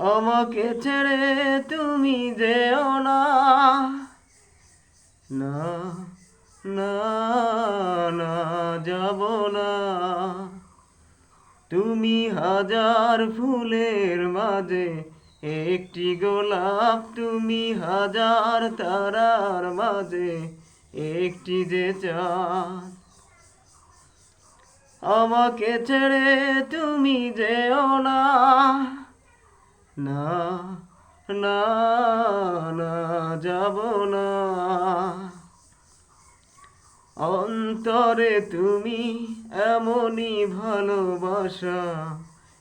আমাকে ছেড়ে তুমি যেও না। না না না, যাব না। তুমি হাজার ফুলের মাঝে একটি গোলাপ, তুমি হাজার তারার মাঝে একটি যে চাঁদ। আমাকে ছেড়ে তুমি যেও না। না না না, যাব না। অন্তরে তুমি এমনই ভালোবাসা,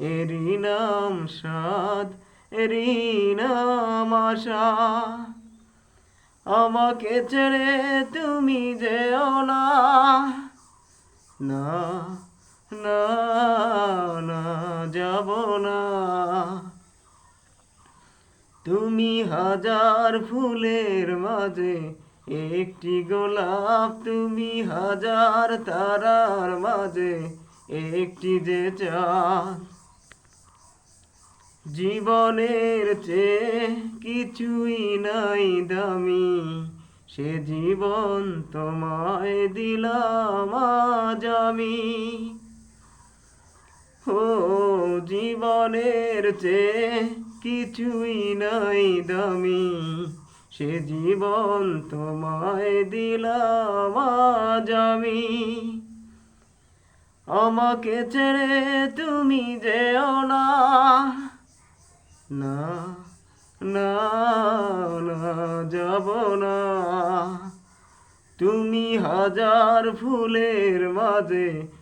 এরই নাম সাদ এরই নাম আশা। আমাকে ছেড়ে তুমি যেও না না না, যাব না। তুমি হাজার ফুলের মাঝে, একটি গোলাপ তুমি হাজার তারার মাঝে, একটি যে চাঁদ। জীবনের চেয়ে কিছুই নাই দামি, সে জীবন তোমায় দিলাম আজ আমি। ও জীবনের চেয়ে কিছুই নাই দামি। সে জীবন তোমায় দিলাম আজ আমি। আমাকে ছেড়ে তুমি যেও না। না না না, যাব না। তুমি হাজার ফুলের মাঝে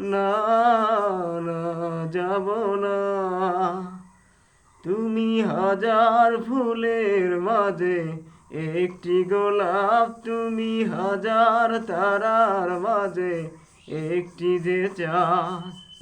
না না, যাব না। তুমি হাজার ফুলের মাঝে একটি গোলাপ, তুমি হাজার তারার মাঝে একটি যে চাঁদ।